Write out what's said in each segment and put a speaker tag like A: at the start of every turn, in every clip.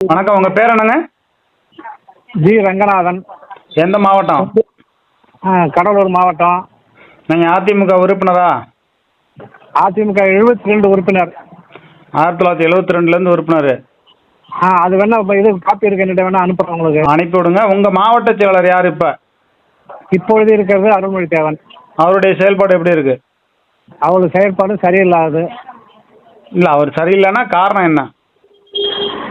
A: வணக்கம் உங்கள் பேர் என்னங்க?
B: ஜி ரங்கநாதன்.
A: எந்த மாவட்டம்?
B: ஆ, கடலூர் மாவட்டம்.
A: நீங்கள் அதிமுக உறுப்பினரா?
B: அதிமுக எழுபத்தி ரெண்டு உறுப்பினர்.
A: ஆயிரத்தி தொள்ளாயிரத்தி எழுபத்தி ரெண்டுலேருந்து உறுப்பினர்.
B: ஆ அது வேணா இப்ப இது காப்பி இருக்கு என்னிட்ட வேணா அனுப்புறேன் உங்களுக்கு.
A: அனுப்பி விடுங்க. உங்கள் மாவட்ட செயலர் யார் இப்போ?
B: இப்பொழுது இருக்கிறது அருள்மொழி தேவன்
A: அவருடைய செயல்பாடு எப்படி இருக்கு?
B: அவளுக்கு செயற்பாடு சரியில்லாது
A: இல்லை அவர் சரியில்லைன்னா காரணம் என்ன?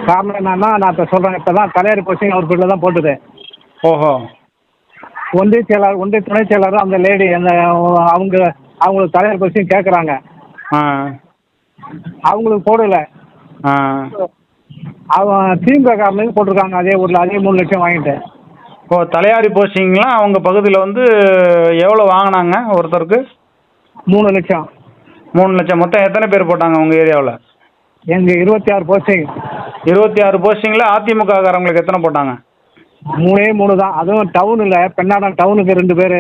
B: காரணம் என்னன்னா நான் இப்போ சொல்கிறேன் இப்போ தான் தலையாரி போஸ்டிங் அவர் பேரில் தான் போட்டுது.
A: ஓஹோ.
B: ஒன்றிய செயலாளர் ஒன்றிய துணை செயலாளர் அந்த லேடி அந்த அவங்க அவங்களுக்கு தலையாரி போஸ்டிங் கேட்குறாங்க
A: ஆ.
B: அவங்களுக்கு போடல.
A: ஆ.
B: அவன் திமுக காரனுக்கு போட்டிருக்காங்க அதே ஊரில் அதே மூணு லட்சம் வாங்கிட்டு.
A: ஓ தலையாரி போஸ்டிங்லாம் அவங்க பகுதியில் வந்து எவ்வளோ வாங்கினாங்க ஒருத்தருக்கு?
B: மூணு லட்சம்.
A: மூணு லட்சம். மொத்தம் எத்தனை பேர் போட்டாங்க உங்கள் ஏரியாவில்?
B: எங்கள் இருபத்தி ஆறு போஸ்டிங்.
A: இருபத்தி ஆறு போஸ்டிங்கில் அதிமுக காரங்களுக்கு எத்தனை போட்டாங்க?
B: மூணே மூணு தான். அதுவும் டவுனில் பெண்ணாடம் டவுனுக்கு ரெண்டு பேர்.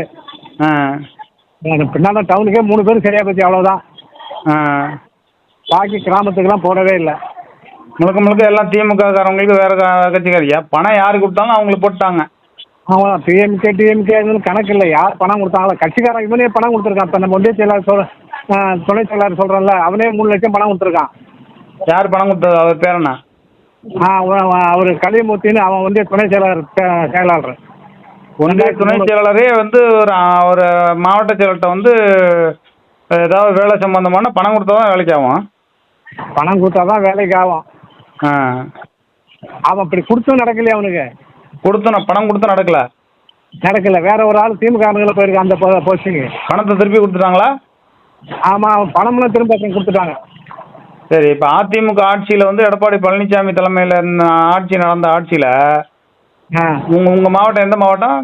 B: பெண்ணாடம் டவுனுக்கே மூணு பேர் சரியா போச்சு அவ்வளோதான் பாக்கி கிராமத்துக்குலாம் போடவே இல்லை.
A: முழுக்க முழுக்க எல்லாம் திமுக காரங்களுக்கு வேற கட்சிக்காரியா? பணம் யாருக்கு கொடுத்தாலும் அவங்களுக்கு போட்டாங்க.
B: அவன் பிஎம்கே டிஎம்கே கணக்கு இல்லை. யார் பணம் கொடுத்தாங்களோ. கட்சிக்காரன் இவனே பணம் கொடுத்துருக்கான். இப்போ நம்ம ஒன்றிய செயலாளர் சொல்ற ஆ, துணை செயலாளர் சொல்கிறேன்ல அவனே மூணு லட்சம் பணம் கொடுத்துருக்கான்.
A: யார் பணம் கொடுத்தது? அவர் பேர் என்ன?
B: ஆ அவர் கலியமூர்த்தின்னு அவன் ஒன்றிய துணை செயலாளர் செயலாளர்.
A: ஒன்றிய துணை செயலாளரே வந்து ஒரு ஒரு மாவட்ட செயலர்கிட்ட வந்து ஏதாவது வேலை சம்பந்தமான பணம் கொடுத்தா தான் வேலைக்கு ஆகும்
B: பணம் கொடுத்தா தான் வேலைக்கு ஆகும்
A: ஆ.
B: அவன் அப்படி கொடுத்தும் நடக்கலையே அவனுக்கு.
A: கொடுத்து நான் பணம் கொடுத்து நடக்கல.
B: நடக்கல. வேற ஒரு ஆள் திமுக ஆளுங்களை போயிருக்கான் அந்த போஸ்டிங்கு.
A: பணத்தை திருப்பி கொடுத்துட்டாங்களா?
B: ஆமாம் பணம்லாம் திரும்ப கொடுத்துட்டாங்க.
A: சரி இப்போ அதிமுக ஆட்சியில் வந்து எடப்பாடி பழனிசாமி தலைமையில் ஆட்சி நடந்த ஆட்சியில் உங்கள் உங்கள் மாவட்டம் எந்த மாவட்டம்?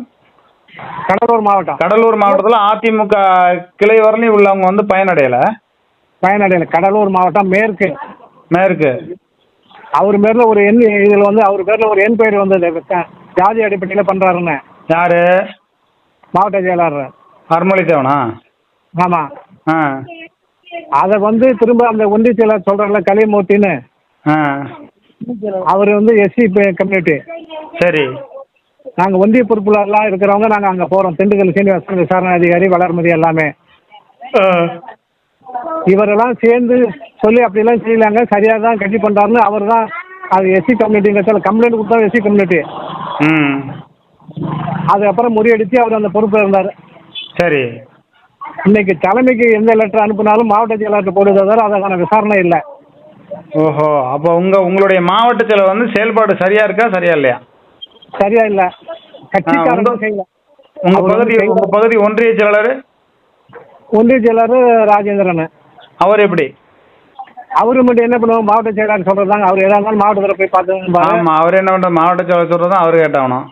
B: கடலூர் மாவட்டம்.
A: கடலூர் மாவட்டத்தில் அதிமுக கிளை வரலையும் உள்ளவங்க வந்து பயனடையலை?
B: பயனடையல. கடலூர் மாவட்டம் மேற்கு.
A: மேற்கு.
B: அவர் பேரில் ஒரு எண் இதில் வந்து அவர் பேரில் ஒரு எண் பெயர் வந்தது ஜாதி அடிப்படையில் பண்ணுறாருன்னு
A: யாரு?
B: மாவட்ட செயலாளர்.
A: அருமொழி தேவனா
B: ஆமாம்
A: ஆ.
B: அதை வந்து திரும்ப அந்த ஒன்றிய செயலாளர் சொல்கிறார்ல கலிமூர்த்தின்னு. அவர் வந்து எஸ்சி கம்யூனிட்டி.
A: சரி.
B: நாங்கள் ஒன்றிய பொறுப்புலலாம் இருக்கிறவங்க நாங்கள் அங்கே போகிறோம் திண்டுக்கல் சீனிவாசன் விசாரணை அதிகாரி வளர்மதி எல்லாமே. இவரெல்லாம் சேர்ந்து சொல்லி அப்படிலாம் செய்யலாங்க. சரியாக தான் கட்சி பண்ணுறாருன்னு அவர் தான் அது எஸ்சி கம்யூனிட்டிங்கிறதால கம்ப்ளைண்ட் கொடுத்தா எஸ்சி கம்யூனிட்டி.
A: ம்.
B: அதுக்கப்புறம் முறியடித்து அவர் அந்த பொறுப்பில் இருந்தார்.
A: சரி.
B: இன்னைக்கு தலைமைக்கு எந்த லெட்டர் அனுப்பினாலும் மாவட்ட செயலாளர் போடுறத தவிர அதுக்கான விசாரணை இல்லை.
A: ஓஹோ அப்போ உங்கள் உங்களுடைய மாவட்ட செயலர் வந்து செயல்பாடு சரியா இருக்கா சரியா இல்லையா?
B: சரியா இல்லை. கட்சிக்காரங்க
A: உங்க-
B: செய்யல.
A: பகுதி உங்கள் பகுதி ஒன்றிய செயலாளர்?
B: ஒன்றிய செயலாளர் ராஜேந்திரன்.
A: அவர் எப்படி?
B: அவரு மட்டும் என்ன பண்ணுவோம் மாவட்ட செயலாளர் சொல்றதாங்க அவர் எதா இருந்தாலும் மாவட்டத்தில் போய் பார்த்து
A: ஆமாம் அவர் என்ன பண்ணுற மாவட்ட செயலர் சொல்கிறது தான் அவர் கேட்டாகணும்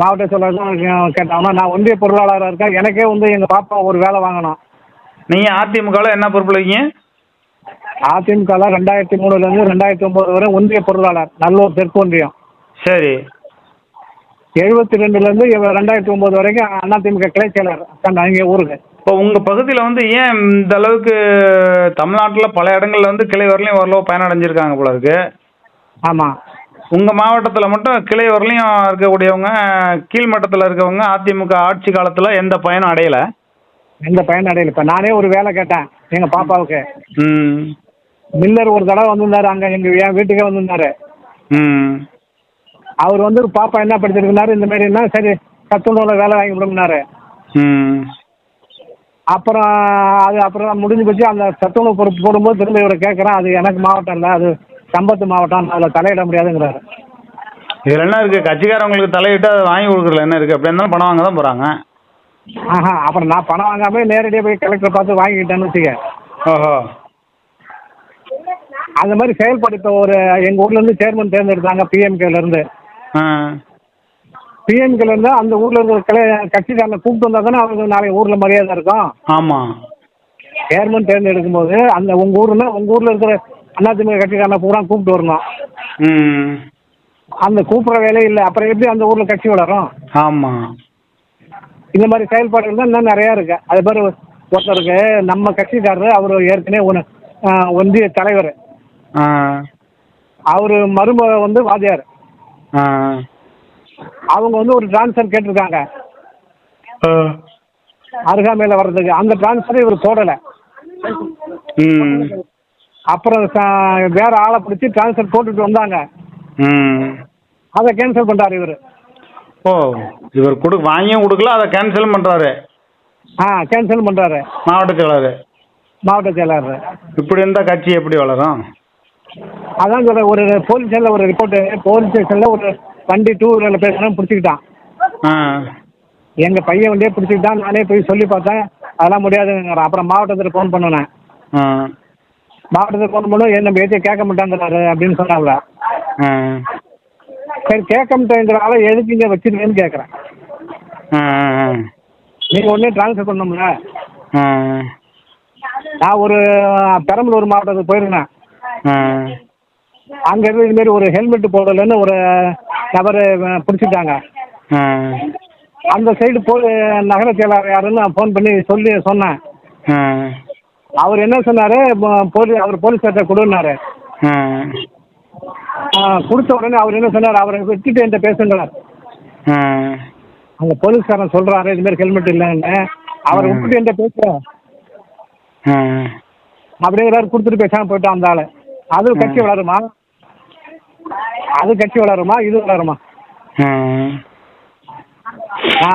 B: மாவட்ட செயலாளர் கேட்டாங்கன்னா நான் ஒன்றிய பொருளாளராக இருக்கேன். எனக்கே வந்து எங்கள் பாப்பா ஒரு வேலை வாங்கணும்.
A: நீங்கள் அதிமுகவில் என்ன பொறுப்பில் இருக்கீங்க
B: அதிமுகவில் ரெண்டாயிரத்தி மூணுலேருந்து ரெண்டாயிரத்தி ஒம்பது வரை ஒன்றிய பொருளாளர் நல்லூர் தெற்கு ஒன்றியம்.
A: சரி.
B: எழுபத்தி ரெண்டுலேருந்து ரெண்டாயிரத்தி ஒம்பது வரைக்கும் அதிமுக கிளை செயலர் இங்கே ஊருக்கு.
A: இப்போ உங்கள் பகுதியில் வந்து ஏன் இந்த அளவுக்கு தமிழ்நாட்டில் பல இடங்கள்ல வந்து கிளை வரலையும் ஓரளவு பயனடைஞ்சிருக்காங்க போல இருக்கு?
B: ஆமாம்
A: உங்கள் மாவட்டத்தில் மட்டும் கிளை வரலையும் இருக்கக்கூடியவங்க கீழ்மட்டத்தில் இருக்கவங்க அதிமுக ஆட்சி காலத்தில் எந்த பயனும் அடையலை?
B: எந்த பயன் அடையல. இப்போ நானே ஒரு வேலை கேட்டேன் எங்கள் பாப்பாவுக்கு.
A: ம்.
B: மில்லர் ஒரு தடவை வந்திருந்தாரு அங்கே எங்கள் என் வீட்டுக்கே வந்திருந்தாரு.
A: ம்.
B: அவர் வந்து பாப்பா என்ன படிச்சிருக்குனாரு இந்த மாதிரின்னா சரி சத்துணவில் வேலை வாங்கி விடும்னாரு
A: ம்.
B: அப்புறம் அது அப்புறம் முடிஞ்சு போச்சு அந்த சத்துணவு பொறுப்பு போடும்போது திரும்ப இவரை கேட்குறேன் அது எனக்கு மாவட்டம் இல்லை அது சம்பத்து மாவட்டம் அதில் தலையிட முடியாதுங்கிறாரு.
A: இதில் என்ன இருக்குது கட்சிக்காரவங்களுக்கு தலையிட்டு அதை வாங்கி கொடுக்குறதுல என்ன இருக்குது அப்படி இருந்தாலும் பணம் வாங்க தான் போகிறாங்க
B: ஆஹா அப்புறம் நான் பணம் வாங்காம நேரடியாக போய் கலெக்டரை பார்த்து வாங்கிக்கிட்டேன்னு வச்சுக்க.
A: ஓஹோ.
B: அந்த மாதிரி செயல்பாடு இப்போ ஒரு எங்கள் ஊர்லேருந்து சேர்மன் தேர்ந்தெடுத்தாங்க பிஎம்கேலேருந்து பிஎம்கேலேருந்து அந்த ஊரில் இருக்கிற கிளை கட்சிக்காரனை கூப்பிட்டு வந்தால் தானே அவங்களுக்கு நாளைக்கு ஊரில் மரியாதை இருக்கும்.
A: ஆமாம்
B: சேர்மன் தேர்ந்தெடுக்கும் போது அந்த உங்கள் ஊர்னா உங்கள் ஊரில் இருக்கிற அதிமுக கட்சிக்காரனை பூரா கூப்பிட்டு வரணும்.
A: ம்.
B: அந்த கூப்பிட்ற வேலையே இல்லை. அப்புறம் எப்படி அந்த ஊரில் கட்சி வளரும்?
A: ஆமாம்
B: இந்த மாதிரி செயல்பாடுகள் தான் இன்னும் நிறையா இருக்கு. அது பேர் ஒருத்தருக்கு நம்ம கட்சிக்காரர் அவர் ஏற்கனவே ஒன்று ஒன்றிய தலைவர்.
A: ஆ.
B: அவர் மருமக வந்து வாத்தியார்.
A: ஆ.
B: அவங்க வந்து ஒரு ட்ரான்ஸ்ஃபர் கேட்டிருக்காங்க.
A: ஆ.
B: அருகாமையில் வர்றதுக்கு. அந்த ட்ரான்ஸ்ஃபர் இவர் போடலை.
A: ம்.
B: அப்புறம் வேற ஆளை பிடிச்சி ட்ரான்ஸ்ஃபர் போட்டுட்டு வந்தாங்க.
A: ம்.
B: அதை கேன்சல் பண்ணுறாரு இவர்.
A: ஓ இவர் கொடு வாங்கியும் கொடுக்கல அதை கேன்சலும் பண்ணுறாரு
B: ஆ கேன்சல் பண்ணுறாரு
A: மாவட்ட செயலாளர்.
B: மாவட்ட செயலாளர்.
A: இப்படி இருந்தால் கட்சி எப்படி வளரும்?
B: அதான் சொல்கிறேன் ஒரு போலீஸ் ஸ்டேஷனில் ஒரு ரிப்போர்ட்டு போலீஸ் ஸ்டேஷனில் ஒரு வண்டி டூ வீலரில் பேசுகிறேன் பிடிச்சிக்கிட்டான்.
A: ஆ.
B: எங்கள் பையன் வண்டியே பிடிச்சிக்கிட்டான் நானே போய் சொல்லி பார்த்தேன் அதெல்லாம் முடியாதுங்கிறான். அப்புறம் மாவட்டத்தில் ஃபோன் பண்ணினேன்.
A: ஆ
B: மாவட்டத்தில் ஃபோன் பண்ணும் என்ன பேச்சை கேட்க மாட்டாங்கிறாரு அப்படின்னு சொன்னாங்க சரி கேட்க மாட்டேங்கிறால எதுக்கு இங்கே வச்சிருக்கேன்னு கேட்குறேன். நீங்கள் ஒன்றே ட்ரான்ஸ்ஃபர் பண்ணோம்ல நான் ஒரு பெரம்பலூர் மாவட்டத்துக்கு போயிருந்தேன். அங்கே இருந்து இதுமாரி ஒரு ஹெல்மெட் போடலைன்னு ஒரு நபர் பிடிச்சிட்டாங்க. அந்த சைடு போ நகர செயலாளர் யாருன்னு நான் ஃபோன் பண்ணி சொல்லி சொன்னேன். அவர் என்ன சொன்னார்? போலீஸ் அவர் போலீஸ்கார்ட்ட கொடுன்னாரு.
A: ஆ.
B: ஆ, கொடுத்த உடனே அவர் என்ன சொன்னார்? அவரை விட்டுட்டு என்கிட்ட பேசுங்கிறார் அந்த போலீஸ்காரன் சொல்கிறாரு இதுமாரி ஹெல்மெட் இல்லைன்னு. அவரை விட்டுட்டு என்கிட்ட பேசுகிறார்
A: ஆ.
B: அப்படிங்கிறாரு கொடுத்துட்டு பேசாமல் போயிட்டான் அந்த ஆள். அது கட்சி வளருமா? அது கட்சி வளருமா? இது வளருமா?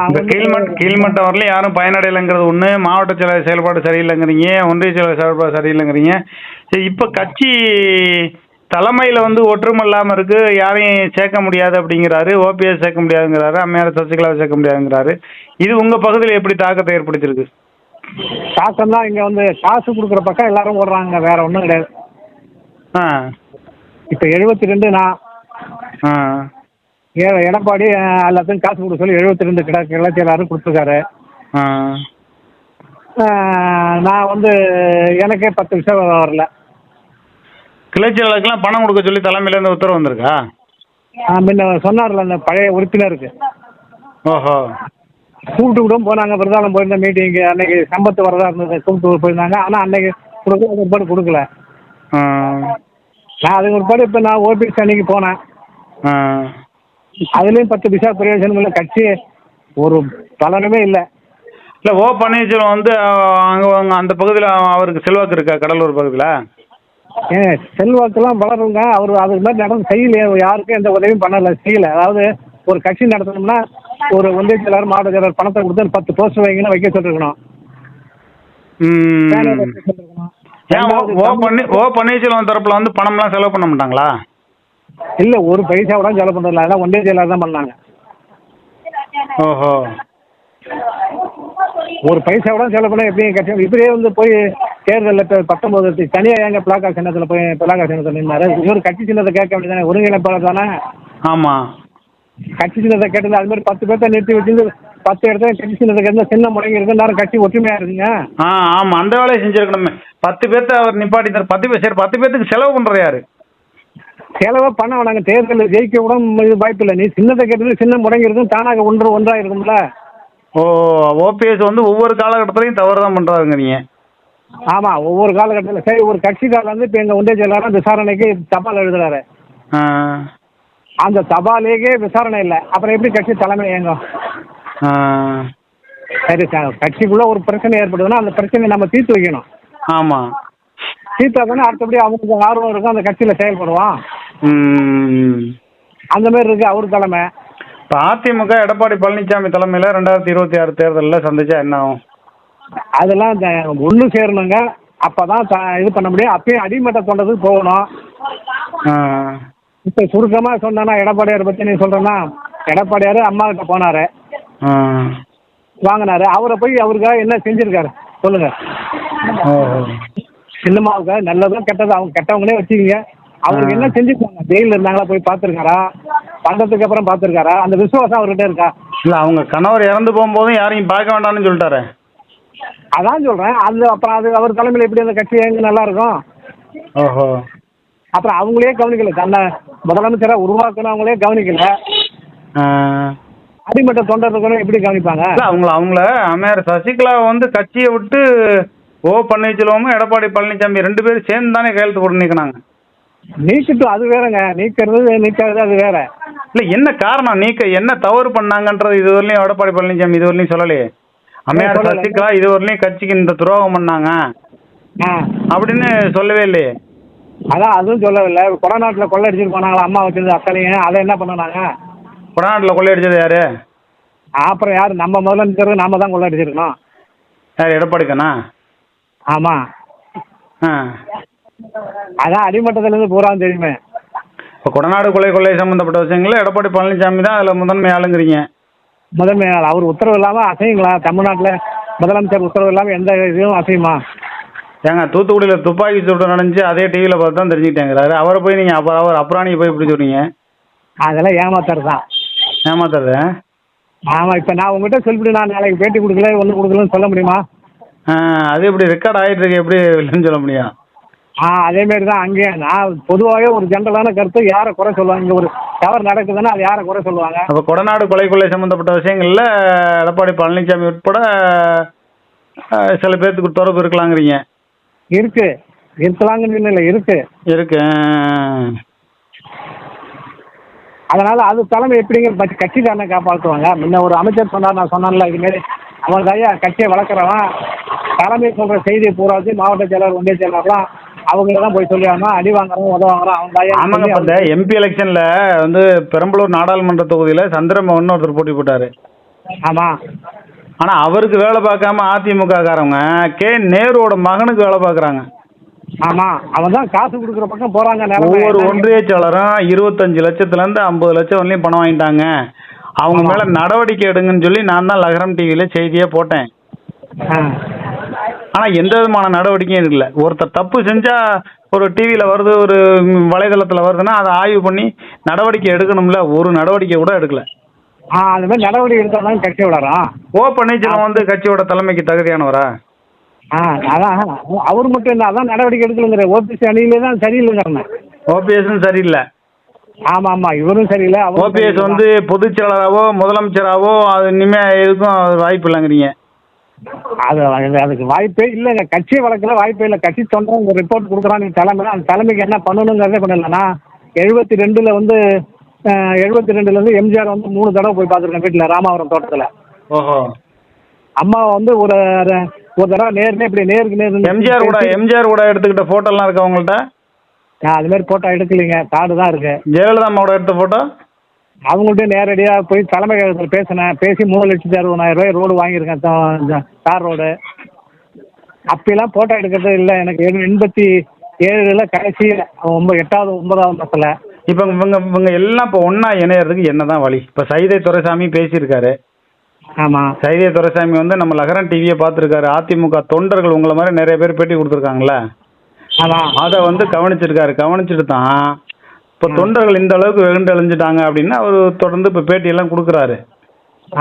A: இந்த கீழ்மட்ட கீழ்மட்டம் வரலையும் யாரும் பயனடையலைங்கிறது ஒன்று மாவட்ட செயலாளர் செயல்பாடு சரியில்லைங்கிறீங்க ஒன்றிய செயலாளர் செயல்பாடு சரியில்லைங்கிறீங்க. சரி இப்போ கட்சி தலைமையில் வந்து ஒற்றுமை இல்லாமல் இருக்கு யாரையும் சேர்க்க முடியாது அப்படிங்கிறாரு ஓபிஎஸ் சேர்க்க முடியாதுங்கிறாரு அம்மையார் சசிகலாவை சேர்க்க முடியாதுங்கிறாரு. இது உங்கள் பகுதியில் எப்படி தாக்கத்தை ஏற்படுத்தியிருக்கு?
B: தாக்கம் தான் இங்கே வந்து காசு கொடுக்குற பக்கம் எல்லாரும் ஓடுறாங்க வேற ஒன்றும் கிடையாது.
A: ஆ.
B: இப்போ எழுபத்தி ரெண்டு நான்
A: ஆ.
B: ஏ எடப்பாடி எல்லாத்துக்கும் காசு கொடுக்க சொல்லி எழுபத்தி ரெண்டு கிட கிளச்சியலாரும் கொடுத்துருக்காரு.
A: ஆ.
B: நான் வந்து எனக்கே பத்து விஷயம் வரல.
A: கிளைச்செயலாளருக்கெல்லாம் பணம் கொடுக்க சொல்லி தலைமையிலேருந்து உத்தரவு வந்திருக்கா?
B: அஹ், முன்ன சொன்னார்ல அந்த பழைய உறுப்பினருக்கு.
A: ஓஹோ.
B: கூப்பிட்டு கூட போனாங்க விருதாலம் போயிருந்த மீட்டிங்கு அன்னைக்கு சம்பத்து வரதா இருந்தது கூப்பிட்டு போயிருந்தாங்க. ஆனால் அன்னைக்கு அதுக்கு ஒருபாடு கொடுக்கல.
A: ஆ.
B: நான் அதுக்கு ஒருபாடு இப்போ நான் ஓபிஎஸ் அன்னைக்கு போனேன்.
A: ஆ.
B: அதுலேயும் பத்து பைசா பிரயோஜனம் இல்லை கட்சி ஒரு பலனுமே இல்லை.
A: இல்லை ஓ பன்னீர்செல்வம் வந்து அங்கே அந்த பகுதியில் அவருக்கு செல்வாக்கு இருக்கா? கடலூர் பகுதியில்?
B: ஏன் செல்வாக்கெல்லாம் வளருங்க. அவர் அதுக்கு மாதிரி நடந்து செய்யலையே. யாருக்கும் எந்த உதவியும் பண்ணலை செய்யலை. அதாவது ஒரு கட்சி நடத்தணும்னா ஒரு ஒன்றிய செயலாளர் மாவட்ட செயலாளர் பணத்தை கொடுத்து பத்து போஸ்ட் வைங்கன்னு வைக்க சொல்லிருக்கணும்.
A: ஏன் ஓ- பன்னீர் ஓ பன்னீர்செல்வம் தரப்பில் வந்து பணம்லாம் செலவு பண்ண மாட்டாங்களா?
B: இல்ல ஒரு பைசா கூட செலவு பண்றதில்ல. அதான் ஒன்றிய செயலாளர் தான் பண்ணாங்க.
A: ஓஹோ.
B: ஒரு பைசா கூட செலவு பண்ண எப்படியும் கட்சி இப்படியே வந்து போய் தேர்தலில் இப்போ பத்தொன்பது தனியாக எங்க பிளாக்கா சின்னத்தில் போய் பிளாக்கா சின்னத்தில் நின்னாரு. இவர் கட்சி சின்னத்தை கேட்க வேண்டியதானே ஒருங்கிணைப்பாளர் தானே.
A: ஆமாம்
B: கட்சி சின்னத்தை கேட்டது அது மாதிரி பத்து பேர்த்த நிறுத்தி வச்சிருந்து பத்து இடத்துல கட்சி சின்னத்தை கேட்டு சின்ன முடங்கி இருக்கு நேரம் கட்சி ஒற்றுமையா இருக்குங்க.
A: ஆ ஆமாம் அந்த வேலையை செஞ்சுருக்கணுமே. பத்து பேர்த்த அவர் நிப்பாட்டி பத்து பேர் சரி பத்து பேர்த்துக்கு செலவு பண்ணுறது யாரு?
B: செலவே பண்ண வேணாங்க. தேர்தலில் ஜெயிக்க கூட இது வாய்ப்பு இல்லை நீ சின்னத்தை கேட்டது சின்ன முடங்கி இருக்கும் தானாக ஒன்று ஒன்றா இருக்கும்ல
A: ஓ ஓபிஎஸ் வந்து ஒவ்வொரு காலகட்டத்திலையும் தவறு தான் பண்ணுறாருங்க நீங்கள்
B: ஆமா ஒவ்வொரு காலகட்டத்தில். சரி ஒரு கட்சிக்காரர் வந்து இப்போ எங்கள் ஒன்றிய செயலாளர் விசாரணைக்கு தபால் எழுதுறாரு. அந்த தபாலேயே விசாரணை இல்லை. அப்புறம் எப்படி கட்சி தலைமை இயங்கும்? சரி சார் கட்சிக்குள்ள ஒரு பிரச்சனை ஏற்படுதுன்னா அந்த பிரச்சனையை நம்ம தீர்த்து வைக்கணும்.
A: ஆமாம்
B: தீர்த்தா தானே அடுத்தபடி அவங்களுக்கு ஆர்வம் இருக்கும் அந்த கட்சியில் செயல்படுவான் அந்த மாதிரி இருக்கு அவர் தலைமை.
A: இப்போ அதிமுக எடப்பாடி பழனிசாமி தலைமையில் ரெண்டாயிரத்தி இருபத்தி ஆறு தேர்தலில் சந்திச்சா என்ன ஆகும்?
B: அதெல்லாம் ஒன்று சேரணுங்க. அப்போ தான் இது பண்ண முடியும். அப்பயும் அடிமட்ட தொண்டதுக்கு போகணும். இப்போ சுருக்கமாக சொன்னேன்னா எடப்பாடியார் பற்றி நீ சொல்கிறேன்னா எடப்பாடியார் அம்மா கிட்ட போனார் வாங்கினாரு. அவரை போய் அவருக்காக என்ன செஞ்சுருக்காரு? சொல்லுங்கள்
A: ஓஹோ
B: சின்னம்மாவுக்கு நல்லதும் கெட்டதும் அவங்க கெட்டவங்களே வச்சுக்கிங்க. அவருக்கு என்ன செஞ்சுருக்காங்க? ஜெயிலில் இருந்தாங்களா? போய் பார்த்துருக்காரா? வந்ததுக்கு அப்புறம் பார்த்துருக்காரா? அந்த விசுவாசம் அவர்கிட்ட இருக்கா?
A: இல்லை அவங்க கணவர் இறந்து போகும்போதும் யாரையும் பார்க்க வேண்டாம்னு சொல்லிட்டாரு.
B: அதான் சொல்கிறேன் அது அப்புறம் அது அவர் தலைமையில் எப்படி அந்த கட்சி எங்கே நல்லா இருக்கும்.
A: ஓஹோ.
B: அப்புறம் அவங்களே கவனிக்கல. தன்னை முதலமைச்சராக உருவாக்குனவங்களே கவனிக்கல.
A: ஆ.
B: அடிமட்ட தொண்டர்களும் எப்படி கவனிப்பாங்க?
A: இல்ல அவங்கள அவங்கள அம்மையார் சசிகலா வந்து கட்சியை விட்டு ஓ பன்னீர்செல்வமும் எடப்பாடி பழனிசாமி ரெண்டு பேரும் சேர்ந்து தானே கையெழுத்து போட்டு நிற்கினாங்க
B: நீக்கிட்டு அது வேறங்க. நீக்கிறது நீக்கிறது அது வேற.
A: இல்லை என்ன காரணம்? நீக்க என்ன தவறு பண்ணாங்கன்றது இது வரலையும் எடப்பாடி பழனிசாமி இது வரலையும் சொல்லலையே. அம்மையார். சசிகலா இது வரலையும் கட்சிக்கு இந்த துரோகம் பண்ணாங்க? அப்படின்னு சொல்லவே இல்லையே.
B: அதான் அதுவும் சொல்லவில்லை. கொடநாட்டில் கொள்ளடிச்சிட்டு போனாங்களா அம்மா வச்சிருந்த அக்கலையும் அதை என்ன பண்ணனாங்க
A: கொடநாட்டில் கொள்ளையடிச்சது யாரு?
B: அப்புறம் யார்? நம்ம முதலமைச்சர் நாம தான் கொள்ளடிச்சிருக்கணும்
A: யார்? எடப்பாடிக்கானா?
B: ஆமாம்
A: ஆ.
B: அதான் அடிமட்டத்துலேருந்து பூரா தெரியுமே.
A: இப்போ கொடநாடு கொலை கொள்ளை சம்மந்தப்பட்ட விஷயங்கள்ல எடப்பாடி பழனிசாமி தான் அதில் முதன்மை ஆளுங்கிறீங்க.
B: முதன்மை ஆள். அவர் உத்தரவு இல்லாமல் அசையுங்களா? தமிழ்நாட்டில் முதலமைச்சர் உத்தரவு இல்லாமல் எந்த இதுவும் அசையுமா?
A: ஏங்க தூத்துக்குடியில் துப்பாக்கி சூடு நடந்துச்சு அதே டிவியில் பார்த்து தான் தெரிஞ்சுக்கிட்டேங்கிறாரு. அவரை போய் நீங்கள் அப்போ அவர் அப்புறாணியை போய் இப்படி சொல்றீங்க?
B: அதெல்லாம் ஏமாத்துறது தான்.
A: ஏமாத்தாது
B: ஆமாம் இப்போ நான் உங்ககிட்ட சொல்லிவிட்டு நான் நாளைக்கு பேட்டி கொடுக்கல ஒன்றும் கொடுக்கலன்னு சொல்ல முடியுமா?
A: அது எப்படி ரெக்கார்ட் ஆகிட்டு இருக்கு எப்படி இல்லைன்னு சொல்ல முடியும்?
B: ஆ அதேமாரி தான் அங்கேயே. நான் பொதுவாகவே ஒரு ஜென்ரலான கருத்து யாரை குறை சொல்லுவாங்க? இங்கே ஒரு தவறு நடக்குதுன்னா அது யாரை குறை சொல்லுவாங்க?
A: அப்போ கொடநாடு கொலை கொள்ளை சம்மந்தப்பட்ட விஷயங்களில் எடப்பாடி பழனிசாமி உட்பட சில பேர்த்துக்கு தொடர்பு இருக்கலாங்கிறீங்க.
B: இருக்கு. இருக்கலாங்கன்னு இல்லை இருக்கு.
A: இருக்கு.
B: அதனால அது தலைமை எப்படிங்க பட் கட்சிக்காரனை காப்பாற்றுவாங்க முன்ன ஒரு அமைச்சர் சொன்னார் நான் சொன்னேன்ல இதுமாரி அவன் கையா கட்சியை வளர்க்குறவன் தலைமை சொல்கிற செய்தியை பூராச்சு மாவட்ட செயலர் ஒன்றிய செயலர்லாம் அவங்க தான் போய் சொல்லியாகணும்? அடி வாங்குறவன் உத வாங்குறான் அவன்
A: ஆமாங்க இப்போ இந்த எம்பி எலெக்ஷனில் வந்து பெரம்பலூர் நாடாளுமன்ற தொகுதியில் சந்திரமோகன் ஒருத்தர் போட்டி போட்டார்.
B: ஆமாம்
A: ஆனால் அவருக்கு வேலை பார்க்காம அதிமுக காரவங்க கே நேருவோட மகனுக்கு வேலை பார்க்குறாங்க.
B: ஆமாம் அவன் தான் காசு கொடுக்குற பக்கம் போகிறாங்க
A: ஒவ்வொரு ஒன்றிய செயலரும் இருபத்தஞ்சு லட்சத்துலேருந்து ஐம்பது லட்சம் வரலையும் பணம் வாங்கிட்டாங்க. அவங்க மேலே நடவடிக்கை எடுங்கன்னு சொல்லி நான் தான் லகரம் டிவியில் செய்தியே போட்டேன். ஆனால் எந்த விதமான நடவடிக்கையும் இல்லை. ஒருத்தர் தப்பு செஞ்சால் ஒரு டிவியில் வருது ஒரு வலைதளத்தில் வருதுன்னா அதை ஆய்வு பண்ணி நடவடிக்கை எடுக்கணும்ல. ஒரு நடவடிக்கை கூட எடுக்கல.
B: ஆ அந்த மாதிரி நடவடிக்கை எடுத்தால் தான் கட்சி வளரும்.
A: ஓ பன்னீர்செல்வம் வந்து கட்சியோட தலைமைக்கு தகுதியானவரா?
B: ஆ அதான் அவர் மட்டும் இல்லை அதான் நடவடிக்கை எடுக்கலுங்கிற ஓபிசி அணியிலே தான் சரியில்லைங்கிறேன்
A: ஓபிஎஸ்ஸும் சரியில்லை.
B: ஆமாம் ஆமாம் இவரும் சரியில்லை
A: ஓபிஎஸ். வந்து பொதுச் செயலராகவோ முதலமைச்சராகவோ அது இனிமேல் எதுக்கும் வாய்ப்பு இல்லைங்கிறீங்க.
B: அது அது- அதுக்கு வாய்ப்பே இல்லைங்க கட்சியை வளர்க்கல வாய்ப்பே இல்லை. கட்சி தொண்டை உங்கள் ரிப்போர்ட் கொடுக்குறான் நீ தலைமை அந்த தலைமைக்கு என்ன பண்ணணுங்கிறதே பண்ணலண்ணா எழுபத்தி ரெண்டில் வந்து எழுபத்தி ரெண்டுலேருந்து எம்ஜிஆர் வந்து மூணு தடவை போய் பார்த்துருக்கேன் வீட்டில் ராமாவரம் தோட்டத்தில்.
A: ஓஹோ.
B: அம்மா வந்து ஒரு ஒரு தடவை நேர்னே இப்படி நேருக்கு நேர்
A: எம்ஜிஆர் கூட எம்ஜிஆர் கூட எடுத்துக்கிட்ட ஃபோட்டோலாம் இருக்கா உங்கள்கிட்ட
B: நான் அது மாதிரி ஃபோட்டோ எடுக்கலைங்க. கார்டு தான் இருக்கு.
A: ஜெயலலிதா அம்மாவோட எடுத்த ஃபோட்டோ
B: அவங்கள்ட்ட நேரடியாக போய் தலைமை கழகத்தில் பேசினேன். பேசி மூணு லட்சத்தி அறுபதாயிரம் ரூபாய் ரோடு வாங்கியிருக்கேன். தார் ரோடு அப்பெல்லாம் ஃபோட்டோ எடுக்கிறது இல்லை. எனக்கு எண்- எண்பத்தி ஏழுல கடைசி ஒன்பது எட்டாவது ஒன்பதாவது மாதத்தில்
A: இப்போ இவங்க இவங்க எல்லாம் இப்போ ஒன்றா இணையறதுக்கு என்ன தான் வழி? இப்போ சைதை துரைசாமி பேசியிருக்காரு.
B: ஆமாம்
A: சைதை துரைசாமி வந்து நம்ம லகரன் டிவியை பார்த்துருக்காரு. அதிமுக தொண்டர்கள் உங்களை மாதிரி நிறைய பேர் பேட்டி கொடுத்துருக்காங்களே அதை வந்து கவனிச்சிருக்காரு. கவனிச்சுட்டு தான் இப்போ தொண்டர்கள் இந்த அளவுக்கு வெகுண்டு அழிஞ்சிட்டாங்க அப்படின்னு அவர் தொடர்ந்து இப்போ பேட்டியெல்லாம் கொடுக்குறாரு.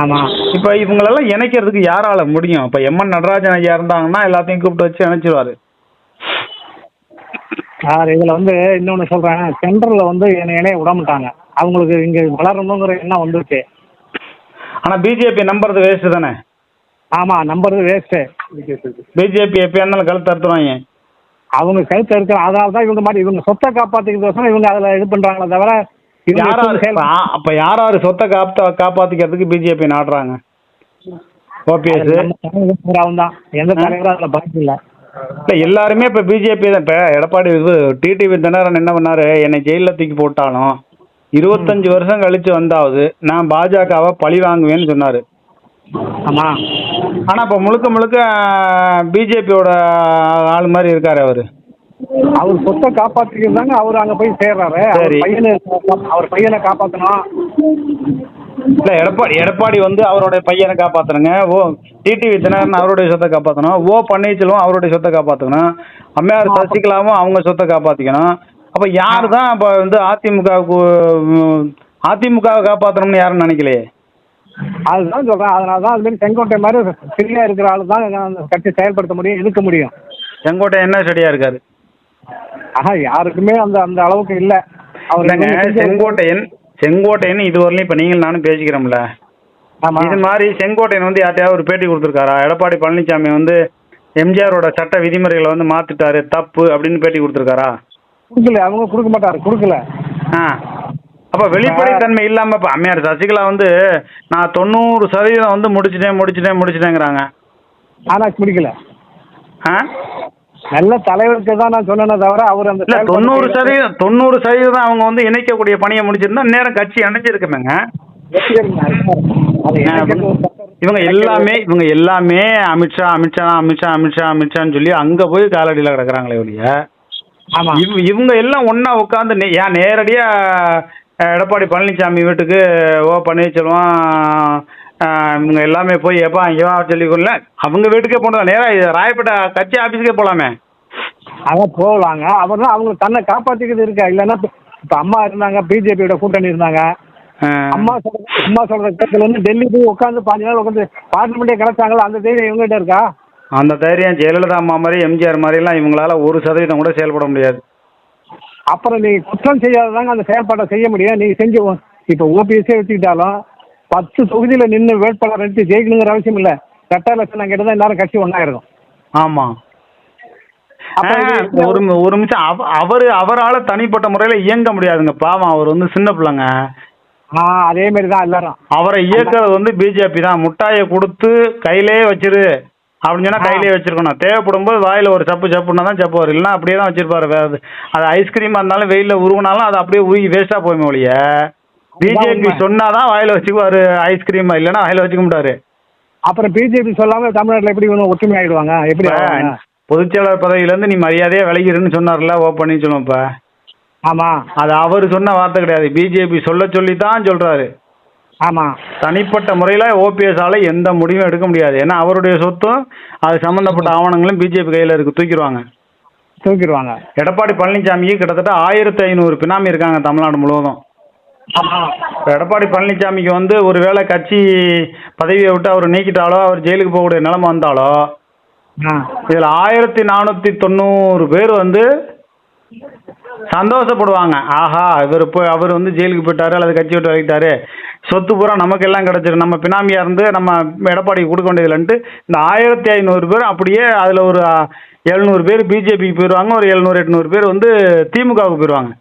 B: ஆமாம்
A: இப்போ இவங்களெல்லாம் இணைக்கிறதுக்கு யாரால முடியும்? இப்போ எம்என் நடராஜன் ஐயா இருந்தாங்கன்னா எல்லாத்தையும் கூப்பிட்டு வச்சு இணைச்சிருவாரு.
B: சார் இதில் வந்து இன்னொன்று சொல்கிறேன் சென்ட்ரலில் வந்து என்னை இணைய விட மாட்டாங்க அவங்களுக்கு இங்கே வளரணுங்கிற எண்ணம் வந்துருச்சு.
A: ஆனால் பிஜேபி நம்புறது வேஸ்ட்டு தானே?
B: ஆமாம் நம்புறது வேஸ்ட்டு
A: பிஜேபி எப்பயா இருந்தாலும் கழுத்து அறுத்துருவாங்க.
B: அவங்க கழுத்து இருக்கிற அதனால தான் இவங்க மாதிரி இவங்க சொத்தை காப்பாற்றிக்கிறதுக்கோசரம் இவங்க அதில் இது பண்ணுறாங்களே தவிர
A: ஆ- அப்ப யாராரு சொத்தை காப்பா காப்பாத்திக்கிறதுக்கு பிஜேபி நாடுறாங்க ஓபிஎஸ்
B: தான் எந்த தலைவரும் அதில் பாக்கி இல்லை.
A: இல்ல எல்லாருமே இப்ப பிஜேபி தான். இப்ப எடப்பாடி இது டிடிவி தினகரன் என்ன பண்ணாரு? என்னை ஜெயில தூக்கி போட்டாலும் இருபத்தஞ்சு வருஷம் கழிச்சு வந்தாவது நான் பாஜகவை பழி வாங்குவேன்னு சொன்னாரு.
B: ஆமாம்
A: ஆனா இப்ப முழுக்க முழுக்க பிஜேபியோட ஆள் மாதிரி இருக்காரு அவரு.
B: அவர் சொத்தை காப்பாற்றிக்கிறது தாங்க அவர் அங்கே போய் சேர்றாரு. அவர்
A: சரி.
B: பையனை அவர் பையனை காப்பாற்றணும்
A: இல்ல எடப்பாடி எடப்பாடி வந்து அவருடைய பையனை காப்பாத்தணுங்க. ஓ டிடிவி தினகரன் அவருடைய சொத்தை காப்பாத்தணும். ஓ பன்னீர்செல்வம் அவருடைய சொத்தை காப்பாத்தணும். அம்மையார் சசிகலாவும் அவங்க சொத்தை காப்பாத்திக்கணும். அப்ப யாரு தான் இப்ப வந்து அதிமுகவுக்கு உம், அதிமுகவை காப்பாத்தணும்னு யாரும் நினைக்கலையே?
B: அதுதான் சொல்கிறேன் அதனால தான் அது மாதிரி செங்கோட்டை மாதிரி ஃப்ரீயாக இருக்கிற ஆள் தான் அந்த கட்சி செயல்படுத்த முடியும் இழுக்க முடியும்.
A: செங்கோட்டை என்ன செடியா இருக்காரு?
B: ஆஹா யாருக்குமே அந்த அந்த அளவுக்கு இல்லை. அவர்
A: செங்கோட்டையன் செங்கோட்டையன் இதுவரையிலும் இப்ப நீங்கள் நானும் பேசிக்கிறோம்ல. இது மாதிரி செங்கோட்டையன் வந்து யார்ட்டையாவது ஒரு பேட்டி கொடுத்துருக்காரா? எடப்பாடி பழனிசாமி வந்து எம்ஜிஆரோட சட்ட விதிமுறைகளை வந்து மாத்திட்டாரு தப்பு அப்படின்னு பேட்டி கொடுத்துருக்காரா?
B: கொடுக்கல அவங்க கொடுக்க மாட்டாரு கொடுக்கல.
A: ஆ. அப்போ வெளிப்படைத்தன்மை இல்லாமல் இப்போ அம்மையார் சசிகலா வந்து நான் தொண்ணூறு சதவீதம் வந்து முடிச்சிட்டேன் முடிச்சிட்டேன் முடிச்சிட்டேங்கிறாங்க.
B: ஆனால் முடிக்கல நல்ல தலைவருக்கு தான் நான் சொன்னேனே தவிர அவர் அந்த
A: தொண்ணூறு. சதவீதம் தொண்ணூறு சதவீதம் அவங்க வந்து இணைக்கக்கூடிய பணியை முடிச்சிருந்தா நேரம் கட்சி இணைஞ்சிருக்குமேங்க இவங்க எல்லாமே இவங்க எல்லாமே அமித்ஷா அமித்ஷா அமித்ஷா அமித்ஷா அமித்ஷான்னு சொல்லி அங்கே போய் காலடியில் கிடக்குறாங்களே ஒழிய. இவங்க எல்லாம் ஒன்றா உட்காந்து ஏன் நேரடியாக எடப்பாடி பழனிசாமி வீட்டுக்கு ஓ பன்னீர்செல்வம் இவங்க எல்லாமே போய் எப்பா இங்கே வா சொல்லிக்கொள்ள அவங்க வீட்டுக்கே போனதா நேராக ராயப்பேட்டை கட்சி ஆஃபீஸுக்கே போகலாமே
B: அதான் போகலாங்க அவர் தான் அவங்க தன்னை காப்பாத்திக்கிறது இருக்கா? இல்லைன்னா இப்ப- இப்ப அம்மா இருந்தாங்க பிஜேபியோட கூட்டணி இருந்தாங்க. அம்மா சொல்ற அம்மா சொல்ற கேட்கல. வந்து டெல்லி போய் உட்காந்து பாஞ்சு நாள் உட்காந்து பார்லிமெண்ட்டே கிடைச்சாங்களா? அந்த தைரியம் இவங்ககிட்ட இருக்கா?
A: அந்த தைரியம் ஜெயலலிதா அம்மா மாதிரி எம்ஜிஆர் மாதிரிலாம் இவங்களால ஒரு சதவீதம் கூட செயல்பட முடியாது.
B: அப்புறம் நீங்க குற்றம் செய்யாததாங்க அந்த செயல்பாட்டை செய்ய முடியும். நீங்க செஞ்சு இப்போ ஓபிஎஸ்ஸே எடுத்துக்கிட்டாலும் பத்து தொகுதியில நின்று வேட்பாளர் எடுத்து ஜெயிக்கணுங்கிற அவசியம் இல்லை. ரெட்டை லட்சம் தான் எல்லாரும் கட்சி ஒன்றா இருக்கும்
A: ஆமாம் ஒரு ஒரு நிமிஷம். அவ அவர் அவரால் தனிப்பட்ட முறையில் இயங்க முடியாதுங்க. பாவம் அவர் வந்து சின்ன பிள்ளைங்க.
B: அதே மாதிரி தான் எல்லாரும்.
A: அவரை இயக்குறது வந்து பிஜேபி தான். முட்டாயை கொடுத்து கையிலே வச்சிரு. அப்படின்னு சொன்னா கையிலே வச்சிருக்கணும். தேவைப்படும் போது வாயில ஒரு சப்பு சப்புன்னா தான் சப்புவார் இல்லைன்னா அப்படியே தான் வச்சிருப்பாரு. அது ஐஸ்கிரீமா இருந்தாலும் வெயில்ல உருகுனாலும் அது அப்படியே உருகி வேஸ்டா போயுமே ஒழிய. பிஜேபி
B: உண்மை.
A: சொன்னாதான் வாயில வச்சுக்குவாரு ஐஸ்கிரீமா இல்லைன்னா வாயில வச்சுக்க மாட்டாரு.
B: அப்புறம் பிஜேபி சொல்லாம தமிழ்நாட்டில் எப்படி ஒன்று ஒற்றுமை ஆயிடுவாங்க? எப்படி
A: இப்ப
B: ஆவாங்க?
A: பொதுச்செயலாளர் பதவியில இருந்து நீ மரியாதையா விலகிருன்னு சொன்னார்ல ஓ பன்னீர்செல்வம் இப்ப.
B: ஆமா.
A: அது அவர் சொன்ன வார்த்தை கிடையாது. பிஜேபி சொல்ல சொல்லி தான் சொல்றாரு.
B: ஆமா.
A: தனிப்பட்ட முறையில் ஓபிஎஸ்ஸால் எந்த முடிவும் எடுக்க முடியாது. ஏன்னா அவருடைய சொத்தும் அது சம்மந்தப்பட்ட ஆவணங்களும் பிஜேபி கையில் இருக்கு தூக்கிடுவாங்க.
B: தூக்கிடுவாங்க.
A: எடப்பாடி பழனிசாமிக்கு கிட்டத்தட்ட ஆயிரத்தி ஐநூறு பினாமி இருக்காங்க தமிழ்நாடு முழுவதும். எடப்பாடி பழனிசாமிக்கு வந்து ஒரு வேளை கட்சி பதவியை விட்டு அவர் நீக்கிட்டாலோ அவர் ஜெயிலுக்கு போகக்கூடிய நிலைமை வந்தாலோ இதில் ஆயிரத்தி நானூற்றி தொண்ணூறு பேர் வந்து சந்தோஷப்படுவாங்க. ஆஹா இவர் போய் அவர் வந்து ஜெயிலுக்கு போயிட்டாரு அல்லது கட்சி விட்டு விலகிட்டாரு. சொத்து பூரா நமக்கு எல்லாம் கிடச்சிரு. நம்ம பினாமியாக இருந்து நம்ம எடப்பாடிக்கு கொடுக்க வேண்டியதில்லைன்ட்டு இந்த ஆயிரத்தி ஐநூறு பேர் அப்படியே அதில் ஒரு எழுநூறு பேர் பிஜேபிக்கு போயிடுவாங்க ஒரு எழுநூறு எட்நூறு பேர் வந்து திமுகவுக்கு போயிடுவாங்க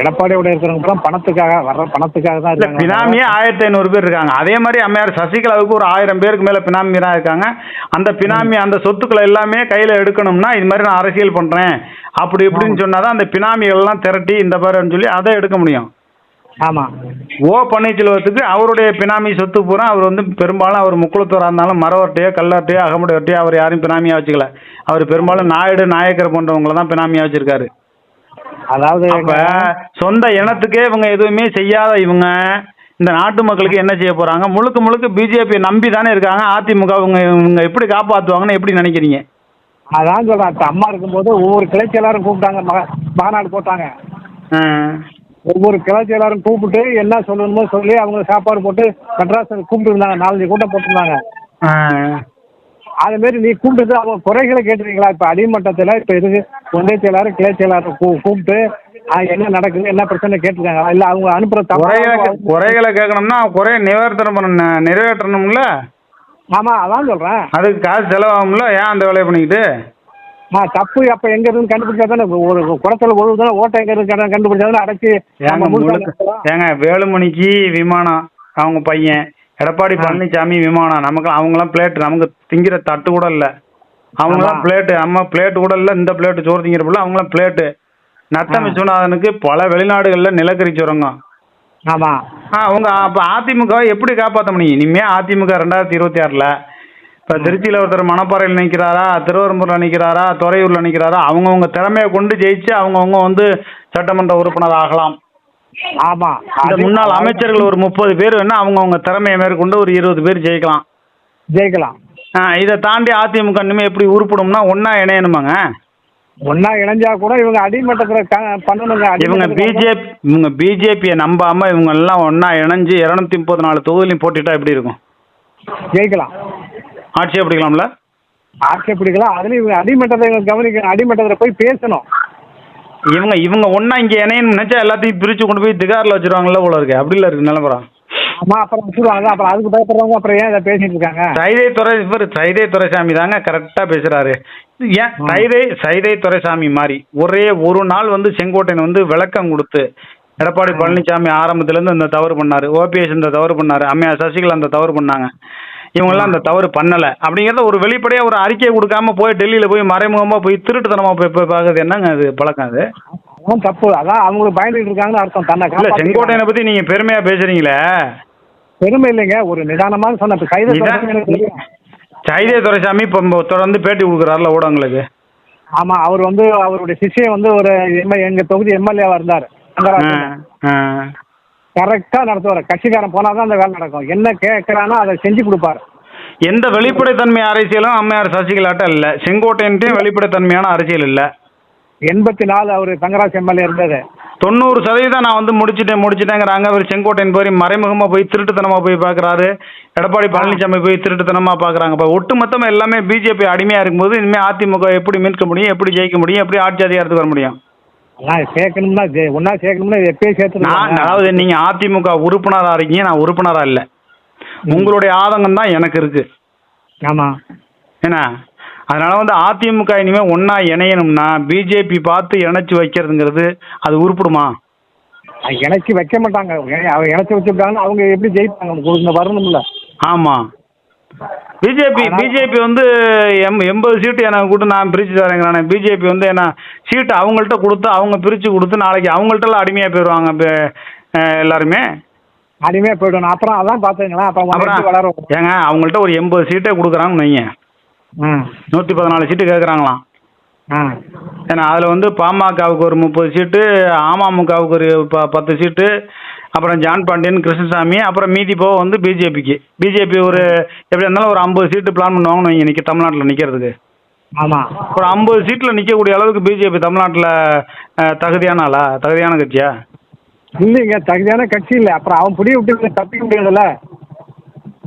B: எடப்பாடியோட இருக்கிறவங்க பணத்துக்காக வர்ற பணத்துக்காக தான்
A: இல்லை பினாமியே ஆயிரத்தி ஐநூறு பேர் இருக்காங்க. அதே மாதிரி அம்மையார் சசிகலாவுக்கு ஒரு ஆயிரம் பேருக்கு மேலே பினாமி தான் இருக்காங்க. அந்த பினாமி அந்த சொத்துக்களை எல்லாமே கையில் எடுக்கணும்னா இது மாதிரி நான் அரசியல் பண்ணுறேன் அப்படி இப்படின்னு சொன்னால் தான் அந்த பினாமிகள்லாம் திரட்டி இந்த பாருன்னு சொல்லி அதை எடுக்க முடியும்.
B: ஆமா.
A: ஓ பன்னீர்செல்வத்துக்கு அவருடைய பினாமி சொத்து பூரா அவர் வந்து பெரும்பாலும் அவர் முக்குளத்தூராக இருந்தாலும் மரவட்டையோ கல்லாட்டையோ அகமுடையோ அவர் யாரையும் பினாமியாக வச்சுக்கல. அவர் பெரும்பாலும் நாயுடு நாயக்கர் போன்றவங்கள தான் பினாமியாக வச்சிருக்காரு.
B: அதாவது
A: அப்ப சொந்த இனத்துக்கே இவங்க எதுவுமே செய்யாத இவங்க இந்த நாட்டு மக்களுக்கு என்ன செய்ய போறாங்க? முழுக்க முழுக்க பிஜேபி நம்பி தானே இருக்காங்க. அதிமுக இவங்க இவங்க எப்படி காப்பாத்துவாங்கன்னு எப்படி நினைக்கிறீங்க?
B: அதான் இப்ப அம்மா இருக்கும்போது ஒவ்வொரு கிளை செயலாளரும் கூப்பிட்டாங்க. மக மாநாடு போட்டாங்க.
A: ஆ.
B: ஒவ்வொரு கிளை செயலாளரும் கூப்பிட்டு என்ன சொல்லணுமோ சொல்லி அவங்க சாப்பாடு போட்டு மெட்ராஸ் கூப்பிட்டு இருந்தாங்க நாலஞ்சு கூட்டம் போட்டிருந்தாங்க.
A: ஆ.
B: அது மாரி நீ கூப்பிட்டு அவங்க குறைகளை கேட்டுருக்கீங்களா? இப்போ அடிமட்டத்தில் இப்போ இதுக்கு ஒன்றிய செயலாளர் கிளை செயலாளர் கூ கூப்பிட்டு என்ன நடக்குது என்ன பிரச்சனை கேட்டிருக்காங்க இல்லை அவங்க அனுப்புகிற
A: குறைகளை குறைகளை கேட்கணும்னா குறைய நிவர்த்தனம் பண்ண நிறைவேற்றணும்ல?
B: ஆமாம் அதான் சொல்கிறேன்
A: அதுக்கு காசு செலவாகும்ல? ஏன் அந்த வேலையை பண்ணிக்கிட்டு?
B: ஆ தப்பு அப்போ எங்கே இருந்து கண்டுபிடிச்சா தானே? ஒரு குளத்தில் ஒழுகுதானே ஓட்டை எங்கே இருந்து கண்டுபிடிச்சா தானே அடைச்சி
A: ஏங்க
B: முழுக்க
A: ஏங்க வேலுமணிக்கு விமானம் அவங்க பையன் எடப்பாடி. பழனிசாமி விமானம் நமக்கு அவங்களாம் பிளேட் நமக்கு திங்கிற தட்டு கூட இல்லை. அவங்களாம்
B: ஆமா.
A: பிளேட்டு நம்ம பிளேட் கூட இல்லை இந்த பிளேட்டு சோறு திங்கிற பிள்ளை அவங்களாம் பிளேட்டு
B: ஆ.
A: விஸ்வநாதனுக்கு பல வெளிநாடுகளில் நிலக்கரி சுரங்கம்.
B: ஆமாம்
A: ஆ அவங்க அப்போ அதிமுக எப்படி காப்பாற்ற முடியும்? இனிமே அதிமுக ரெண்டாயிரத்தி இருபத்தி ஆறில் இப்போ திருச்சியில் ஒருத்தர் மணப்பாறையில் நிற்கிறாரா திருவரம்பூரில் நிற்கிறாரா துறையூரில் நிற்கிறாரா அவங்கவுங்க திறமையை கொண்டு ஜெயிச்சு அவங்கவுங்க வந்து சட்டமன்ற உறுப்பினர் ஆகலாம்
B: ஆமாம்
A: இந்த முன்னாள் அமைச்சர்கள் ஒரு முப்பது பேர் வேணா அவங்கவுங்க திறமையை மேற்கொண்டு ஒரு இருபது பேர் ஜெயிக்கலாம்.
B: ஜெயிக்கலாம்.
A: ஆ, இதை தாண்டி அதிமுக இனிமே எப்படி உருப்படும்னா ஒன்றா இணையணுமாங்க?
B: ஒன்றா இணைஞ்சா கூட இவங்க அடிமட்டத்தில் பண்ணணுங்க
A: இவங்க பிஜேபி இவங்க பிஜேபியை நம்பாம இவங்க எல்லாம் ஒன்றா இணைஞ்சு இரநூத்தி முப்பது நாலு தொகுதியிலையும் போட்டிட்டா எப்படி இருக்கும்?
B: ஜெயிக்கலாம்.
A: ஆட்சியை பிடிக்கலாம்ல?
B: ஆட்சி பிடிக்கலாம். அதுலேயும் இவங்க அடிமட்டத்தை கவனிக்கணும் அடிமட்டத்தில் போய் பேசணும்.
A: இவங்க இவங்க ஒன்றா இங்கே இணையணும்னு நினச்சா எல்லாத்தையும் பிரித்து கொண்டு போய் திகாரில் வச்சிருவாங்கல்ல போல இருக்கு. அப்படி இல்லை இருக்கு நிலவரம்
B: ஆமா அப்புறம் வச்சுருவாங்க. அப்புறம் அதுக்கு பயப்படுறவங்க அப்புறம் ஏன் இதை பேசிட்டு இருக்காங்க?
A: சைதை துறை இவர் சைதை துரைசாமி தாங்க கரெக்டாக பேசுகிறாரு ஏன். சைதை சைதை துரைசாமி மாதிரி. ஒரே ஒரு நாள் வந்து செங்கோட்டையன் வந்து விளக்கம் கொடுத்து எடப்பாடி பழனிசாமி ஆரம்பத்துலேருந்து இந்த தவறு பண்ணார். ஓபிஎஸ் இந்த தவறு பண்ணார். அம்மையார் சசிகலா இந்த தவறு பண்ணாங்க. இவங்கெல்லாம் அந்த தவறு பண்ணலை. அப்படிங்கிறத ஒரு வெளிப்படையாக ஒரு அறிக்கையை கொடுக்காம போய் டெல்லியில் போய் மறைமுகமாக போய் திருட்டுத்தனமாக போய் போய் பார்க்கறது என்னங்க அது பழக்கம் அது?
B: அதான் தப்பு. அதான் அவங்களுக்கு பயந்துட்டு இருக்காங்கன்னு அர்த்தம். தன்னை
A: இல்லை. செங்கோட்டையனை பற்றி நீங்கள் பெருமையாக பேசுகிறீங்களே
B: பெருமை இல்லைங்க. ஒரு நிதானமான சொன்ன கைது.
A: சைதை துரைசாமி இப்போ தொடர்ந்து பேட்டி கொடுக்குறாருல ஊடகங்களுக்கு.
B: ஆமா அவர் வந்து அவருடைய சிஷ்யன் வந்து ஒரு எங்க தொகுதி எம்எல்ஏவா இருந்தார். கரெக்டா நடத்துவார். கட்சிக்காரன் போனாதான் அந்த வேலை நடக்கும். என்ன கேட்கறானோ அதை செஞ்சு கொடுப்பாரு.
A: எந்த வெளிப்படைத்தன்மை அரசியலும் அம்மையார் சசிகலாட்ட இல்ல. செங்கோட்டையன்ட்டையும் வெளிப்படைத்தன்மையான அரசியல் இல்ல.
B: எண்பத்தி நாலு அவர் தங்கராஜ் எம்எல்ஏ இருந்தது
A: தொண்ணூறு சதவீதம் நான் வந்து முடிச்சிட்டேன் முடிச்சிட்டேங்கிறாங்க அவர் செங்கோட்டையன் போய் மறைமுகமா போய் திருட்டுத்தனமா போய் பார்க்கறாரு எடப்பாடி பழனிசாமி போய் திருட்டுத்தனமா பார்க்கறாங்க இப்போ ஒட்டுமொத்தமா எல்லாமே பிஜேபி அடிமையா இருக்கும்போது இனிமே அதிமுக எப்படி மீட்க முடியும் எப்படி ஜெயிக்க முடியும் எப்படி ஆட்சி அதிகாரத்துக்கு வர முடியும்?
B: நான் சேர்க்கணும்னா ஜெ- ஒண்ணா சேர்க்கணும்னா எப்பயும்
A: நான் அதாவது நீங்க அதிமுக உறுப்பினரா இருக்கீங்க நான் உறுப்பினரா இல்ல. உங்களுடைய ஆதங்கம் தான் எனக்கு இருக்கு.
B: ஆமா.
A: என்ன? அதனால வந்து அதிமுக இனிமே ஒண்ணா இணையணும்னா பிஜேபி பார்த்து இணைச்சு வைக்கிறதுங்கிறது அது உருப்படுமா?
B: இணைச்சி வைக்க மாட்டாங்க. அவங்க இணைச்சி வச்சுட்டாங்கன்னா அவங்க எப்படி ஜெயிப்பாங்க? உங்களுக்கு வரணும்ல.
A: ஆமா. பிஜேபி பிஜேபி வந்து எம் எண்பது சீட்டு எனக்கு கூட நான் பிரித்து தரேங்கிறானே. பிஜேபி வந்து என்ன சீட்டு அவங்கள்ட்ட கொடுத்து அவங்க பிரித்து கொடுத்து நாளைக்கு அவங்கள்ட்டலாம் அடிமையாக போயிடுவாங்க இப்ப, எல்லாருமே?
B: அடிமையா போயிடணும் அப்புறம் அதான் அவங்க
A: அப்புறம்
B: வளரும்
A: ஏங்க அவங்கள்ட்ட ஒரு எண்பது சீட்டே கொடுக்குறாங்கன்னு வைங்க.
B: ம்.
A: நூற்றி பதினாலு சீட்டு கேட்குறாங்களாம் ஏன்னா அதில் வந்து பாமகவுக்கு ஒரு முப்பது சீட்டு அமமுகவுக்கு ஒரு ப பத்து சீட்டு அப்புறம் ஜான் பாண்டியன் கிருஷ்ணசாமி அப்புறம் மீதி போக வந்து பிஜேபிக்கு. பிஜேபி ஒரு எப்படி இருந்தாலும் ஒரு ஐம்பது சீட்டு பிளான் பண்ணுவாங்கன்னு வைங்க நிற்க தமிழ்நாட்டில் நிற்கிறதுக்கு
B: ஆமா.
A: ஒரு ஐம்பது சீட்டில் நிற்கக்கூடிய அளவுக்கு பிஜேபி தமிழ்நாட்டில் தகுதியான ஆளா? தகுதியான கட்சியா?
B: இல்லைங்க தகுதியான கட்சி இல்லை. அப்புறம் அவன் புடிய விட்டு தப்பிக்க முடியாதுல்ல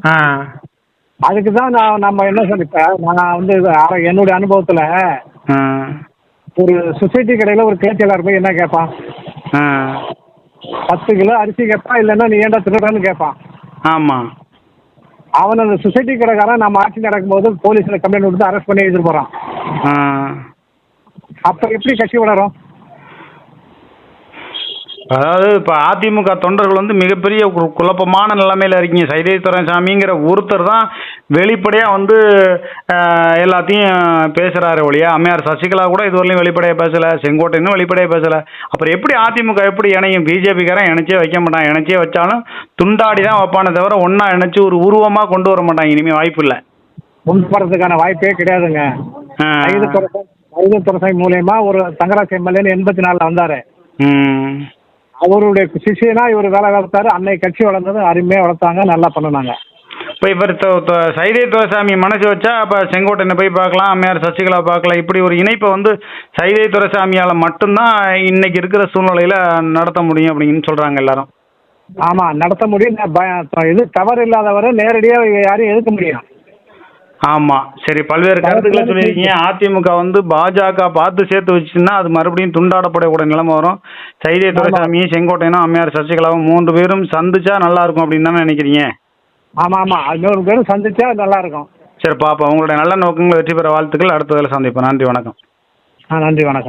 A: ஆ.
B: அதுக்கு தான் நான் நம்ம என்ன சொல்லிப்பேன் நான் வந்து என்னுடைய அனுபவத்தில் ஒரு சொசைட்டி கடையில் ஒரு கிளர்ச்சியாளர் போய் என்ன கேட்பான் பத்து கிலோ அரிசி கேட்பான் இல்லைன்னா நீ ஏன்டா திருடுறன்னு கேட்பான்
A: ஆமாம்
B: அவன் அந்த சொசைட்டி கடைக்காரன் நம்ம ஆட்சி நடக்கும்போது போலீஸில் கம்ப்ளைண்ட் கொடுத்து அரெஸ்ட் பண்ணி எடுத்துட்டு போகிறான்
A: ஆ.
B: அப்போ எப்படி கட்சி வளரும்?
A: அதாவது இப்போ அதிமுக தொண்டர்கள் வந்து மிகப்பெரிய ஒரு குழப்பமான நிலைமையில் இருக்கீங்க. சைதை துரைசாமிங்கிற ஒருத்தர் தான் வெளிப்படையாக வந்து எல்லாத்தையும் பேசுகிறாரு ஒழிய அம்மையார் சசிகலா கூட இதுவரையிலும் வெளிப்படையாக பேசலை செங்கோட்டையனும் வெளிப்படையாக பேசலை. அப்புறம் எப்படி அதிமுக எப்படி இணையும்? பிஜேபிக்காரன் இணைச்சே வைக்க மாட்டான். இணைச்சே வச்சாலும் துண்டாடி தான் வைப்பானே தவிர ஒன்றா இணைச்சி ஒரு உருவமாக கொண்டு வர மாட்டாங்க இனிமேல் வாய்ப்பு இல்லை.
B: முன் போகிறதுக்கான வாய்ப்பே கிடையாதுங்க. ஐந்து துறை ஐந்து துறை மூலயமா ஒரு தங்கராஜ் எம்எல்ஏன்னு எண்பத்தி நாலில் வந்தார். அவருடைய சிஷியனா இவர் வேலை வளர்த்தாரு அன்னை கட்சி வளர்ந்தது அருமையாக வளர்த்தாங்க நல்லா பண்ணுனாங்க.
A: இப்போ இவர் சைதை துரைசாமி மனசு வச்சா அப்போ செங்கோட்டையனை போய் பார்க்கலாம் அம்மையார் சசிகலா பார்க்கலாம். இப்படி ஒரு இணைப்பை வந்து சைதை துரைசாமியால் மட்டும்தான் இன்னைக்கு இருக்கிற சூழ்நிலையில் நடத்த முடியும் அப்படின்னு சொல்கிறாங்க எல்லாரும்.
B: ஆமாம் நடத்த முடியும். இது தவறு இல்லாதவரை நேரடியாக யாரையும் எதிர்க்க முடியும்
A: ஆமாம் சரி பல்வேறு கருத்துக்களை சொல்லியிருக்கீங்க. அதிமுக வந்து பாஜக பார்த்து சேர்த்து வச்சுன்னா அது மறுபடியும் துண்டாடப்படக்கூடிய நிலைமை வரும். சைதை துரைசாமியும் செங்கோட்டையனும் அம்மையார் சசிகலாவும் மூன்று பேரும் சந்திச்சா நல்லா இருக்கும் அப்படின்னு தானே நினைக்கிறீங்க?
B: ஆமாம் ஆமாம் இன்னொரு பேரும் சந்திச்சா நல்லா இருக்கும்.
A: சரி பாப்பா உங்களுடைய நல்ல நோக்கங்களை வெற்றி பெற வாழ்த்துக்கள். அடுத்ததில் சந்திப்போம். நன்றி வணக்கம்.
B: ஆ நன்றி வணக்கம்.